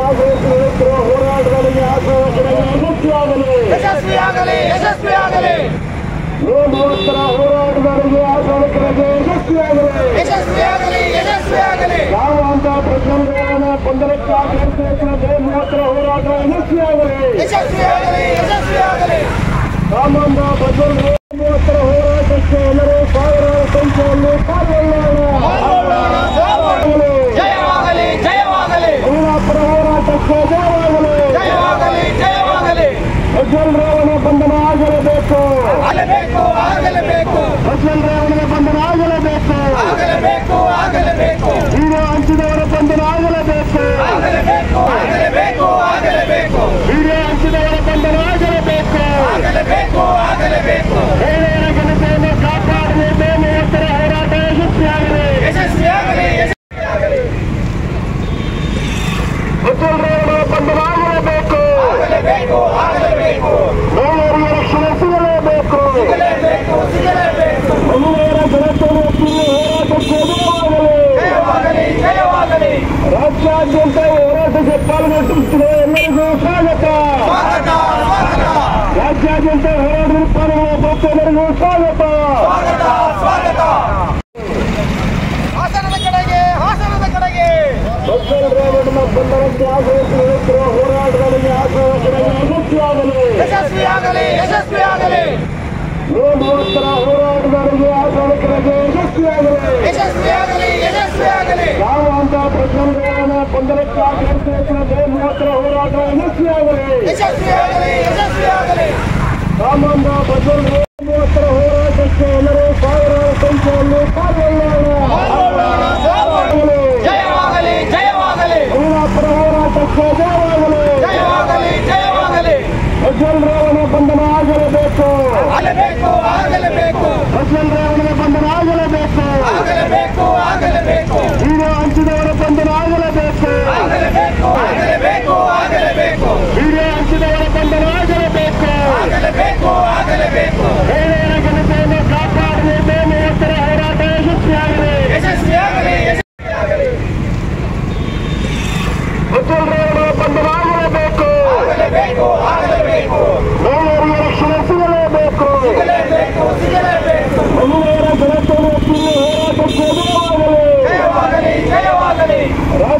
ಆಗುತ್ತಿರುವ ಹೋರಾಟದಲ್ಲಿ ಆಗುವುದರಲ್ಲಿ ಯಶಸ್ವಿಯಾಗಲಿ ಯಶಸ್ವಿಯಾಗಲಿ ಯಶಸ್ವಿಯಾಗಲಿ ಮೂವತ್ತರ ಹೋರಾಟಗಾರರಿಗೆ ಆಗುವುದಕ್ಕೆ ಯಶಸ್ವಿಯಾಗಲಿ ಯಶಸ್ವಿಯಾಗಲಿ ಯಶಸ್ವಿಯಾಗಲಿ ಯಾವ ಅಂತ ಪ್ರತಿಯೊಂದರ ಗೊಂದಲಕ್ಕೆ ಆಗುತ್ತಿರುವ ಮೂವತ್ತರ ಹೋರಾಟ ಯಶಸ್ವಿಯಾಗಲಿ ಯಶಸ್ವಿಯಾಗಲಿ ಯಶಸ್ವಿಯಾಗಲಿ ರಾಮಂದ ಪ್ರಜ್ವಲ್ ಮೂವತ್ತರ ಹೋರಾಟಕ್ಕೆ ಎಲ್ಲರೂ ಸಾವಿರಾರು ಸಂಖ್ಯೆಯಲ್ಲಿ ಪಾಲ್ಗೊಳ್ಳೋಣ ಜಯವಾಗಲಿ ಜಯವಾಗಲಿ ಯಲ್ಲಾಪುರ ಹೋರಾಟಕ್ಕೆ ಜಯವಾಗಲಿ ಜಯವಾಗಲಿ ಜಯವಾಗಲಿ ಪ್ರಜ್ವಲ್ ರೇವಣ ಬಂಧನ ಆಗಲೇಬೇಕು ಆಗಲೇಬೇಕು ಆಗಲೇಬೇಕು ಪ್ರಜ್ವಲ್ ರೇವಣಿಗೆ ಬಂಧನ ಆಗಲೇಬೇಕು ಆಗಲೇಬೇಕು ಆಗಲೇಬೇಕು ವಿಡಿಯೋ ಹಂಚಿದವರ ಬಂಧನ ಆಗಲೇಬೇಕು ಆಗಲೇಬೇಕು ಆಗಲೇಬೇಕು ಆಗಲೇಬೇಕು ವಿಡಿಯೋ ಹಂಚಿದವರ ಬಂಧನ ಆಗಲೇಬೇಕು ಆಗಲೇಬೇಕು ಆಗಲೇಬೇಕು ಮಹಿಳೆಯರ ಘನತೆಯನ್ನು ಕಾಪಾಡಬೇಕು ಮೂವತ್ತರ ಹೋರಾಟ ಯಶಸ್ವಿಯಾಗಲಿ ಯಶಸ್ವಿಯಾಗಲಿ ಯಶಸ್ವಿಯಾಗಲಿ ಪ್ರಜ್ವಲ್ ರೇವಣ ಬಂಧನ ಆಗಲೇಬೇಕು ಆಗಲೇಬೇಕು ಆಗಲೇಬೇಕು ಮಹಿಳೆಯರಿಗೆ ರಕ್ಷಣೆ ಸಿಗಲೇಬೇಕು ಸಿಗಲೇಬೇಕು ಸಿಗಲೇಬೇಕು ಮಹಿಳೆಯರ ಘನತೆಯನ್ನು ಎತ್ತಿನ ಹೋರಾಟಕ್ಕೆ ಜಯವಾಗಲಿ ಜಯವಾಗಲಿ ಜಯವಾಗಲಿ ರಾಜ್ಯಾದ್ಯಂತ ಈ ಹೋರಾಟಕ್ಕೆ ಪಾಲ್ಗೊಳ್ಳುತ್ತಿರುವ ಎಲ್ಲರಿಗೂ ಸ್ವಾಗತ ಸ್ವಾಗತ ಸ್ವಾಗತ ಹೋರಾಟದಲ್ಲಿ ಪಾಲ್ಗೊಳ್ಳುವ ಎಲ್ಲರಿಗೂ ಸ್ವಾಗತ. ಸ್ವಾಗತ ಹಾಸನದ ಕಡೆಗೆ ಹಾಸನದ ಕಡೆಗೆ. ಬಸ್ಸಲ್ ರೇವಣ್ಣ ಬಂಧನಕ್ಕೆ ಆಗುತ್ತಿರುವ ಹೋರಾಟಗಳಲ್ಲಿ ಆಗುವುದರಲ್ಲಿ ಯಶಸ್ವಿಯಾಗಲಿ. ಯಶಸ್ವಿಯಾಗಲಿ ಯಶಸ್ವಿಯಾಗಲಿ. ಮೇ ಮೂವತ್ತರ ಹೋರಾಟಗಾರರಿಗೆ ಆಗುವುದಕ್ಕೆ ಯಶಸ್ವಿಯಾಗಲಿ. ಯಶಸ್ವಿಯಾಗಲಿ ಯಶಸ್ವಿಯಾಗಲಿ. ಯಾವ ಅಂತ ಗೊಂದಲಕ್ಕೆ ಆಗುತ್ತಿರುವ ಮೇ ಮೂವತ್ತರ ಹೋರಾಟ ಯಶಸ್ವಿಯಾಗಲಿ. ಯಶಸ್ವಿಯಾಗಲಿ ಯಶಸ್ವಿಯಾಗಲಿ. ರಾಮಂದ ಬಸವಲ್ ಮೂವತ್ತರ ಹೋರಾಟಕ್ಕೆ ಎಲ್ಲರೂ ಸಾವಿರಾರು ಸಂಖ್ಯೆಯಲ್ಲಿ ಜಯವಾಗಲಿ ಜಯವಾಗಲಿ. ಯಲ್ಲಾಪುರ ಹೋರಾಟಕ್ಕೆ ಜಯವಾಗಲಿ. ಜಯವಾಗಲಿ ಪ್ರಜ್ವಲ್ ರೇವಣ ಬಂಧನ ಆಗಲೇಬೇಕು. ಆಗಲೇಬೇಕು ಆಗಲೇಬೇಕು. ಪ್ರಜ್ವಲ್ ರೇವಣಿಗೆ ಬಂಧನ ಆಗಲೇಬೇಕು ಆಗಲೇಬೇಕು ಆಗಲೇಬೇಕು ವಿಡಿಯೋ ಹಂಚಿದವರ ಬಂಧನ ಆಗಲೇಬೇಕು ಆಗಲೇಬೇಕು ಆಗಲೇಬೇಕು ಆಗಲೇಬೇಕು ವಿಡಿಯೋ ಹಂಚಿದವರ ಬಂಧನ ಆಗಲೇಬೇಕು ಆಗಲೇಬೇಕು ಆಗಲೇಬೇಕು ಮಹಿಳೆಯರ ಘನತೆಯನ್ನು ಕಾಪಾಡಬೇಕು ಮೂವತ್ತರ ಹೋರಾಟ ಯಶಸ್ವಿಯಾಗಲಿ ಯಶಸ್ವಿಯಾಗಲಿ ಯಶಸ್ವಿಯಾಗಲಿ ಪ್ರಜ್ವಲ್ ರೇವಣ ಬಂಧನ ಆಗಲೇಬೇಕು ಆಗಲೇಬೇಕು ಆಗಲೇಬೇಕು ಮಹಿಳೆಯರಿಗೆ ರಕ್ಷಣೆ ಸಿಗಲೇಬೇಕು ಸಿಗಲೇಬೇಕು ಸಿಗಲೇಬೇಕು ಮಹಿಳೆಯರ ಘನತೆಯನ್ನು ಎತ್ತಿನ ಹೋರಾಟಕ್ಕೆ ಜಯವಾಗಲಿ ಜಯವಾಗಲಿ ಜಯವಾಗಲಿ